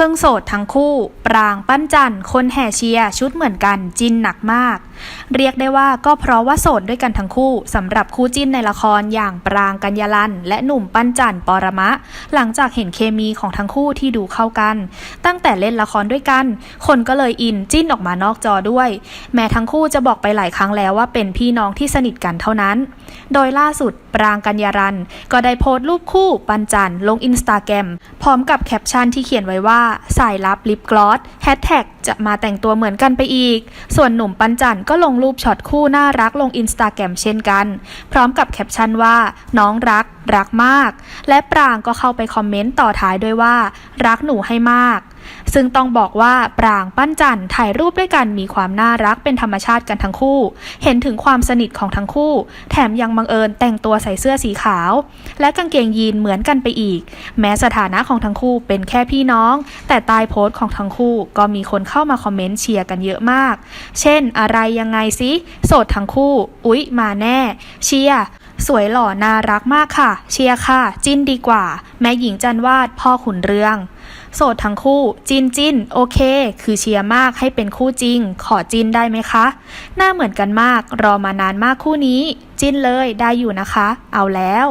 เพิ่งโสดทั้งคู่ ปรางปั้นจันทร์คนแห่เชียร์ชุดเหมือนกันจินหนักมาก เรียกได้ว่าก็เพราะว่าโสดด้วยกันทั้งคู่สำหรับคู่จิ้นในละครอย่างปรางกัญญาลันและหนุ่มปั้นจันทร์ปรมะ หลังจากเห็นเคมีของทั้งคู่ที่ดูเข้ากัน ตั้งแต่เล่นละครด้วยกัน คนก็เลยอินจิ้นออกมานอกจอด้วย แม้ทั้งคู่จะบอกไปหลายครั้งแล้วว่าเป็นพี่น้องที่สนิทกันเท่านั้น โดยล่าสุดปรางกัญญารันก็ได้โพสต์รูปคู่ปันจันทร์ลงอินสตาแกรมพร้อมกับแคปชั่นที่เขียนไว้ว่าสายลับลิปกลอสแฮชแท็กจะมาแต่งตัวเหมือนกันไปอีก ส่วนหนุ่มปันจันทร์ก็ลงรูปช็อตคู่น่ารักลงอินสตาแกรมเช่นกัน พร้อมกับแคปชั่นว่า น้องรัก รักมาก และปรางก็เข้าไปคอมเมนต์ต่อท้ายด้วยว่า รักหนูให้มาก ซึ่งต้องบอกว่าปรางปั้นจันถ่ายรูปด้วยกันมีความน่ารักเป็นธรรมชาติกันทั้งคู่ เห็นถึงความสนิทของทั้งคู่ แถมยังบังเอิญแต่งตัวใส่เสื้อสีขาว และกางเกงยีนเหมือนกันไปอีก แม้สถานะของทั้งคู่เป็นแค่พี่น้อง แต่ใต้โพสต์ของทั้งคู่ก็มีคนเข้ามาคอมเมนต์เชียร์กันเยอะมาก เช่น อะไรยังไงซิโสดทั้งคู่ อุ๊ย มาแน่ เชียร์สวยหล่อน่ารักมากค่ะ เชียร์ค่ะ จิ้นดีกว่า แม่หญิงจันวาดพ่อขุนเรือง โสดทั้งคู่จินจินโอเค คือเชียร์มากให้เป็นคู่จริง ขอจินได้ไหมคะ หน้าเหมือนกันมาก รอมานานมากคู่นี้ จินเลยได้อยู่นะคะ เอาแล้ว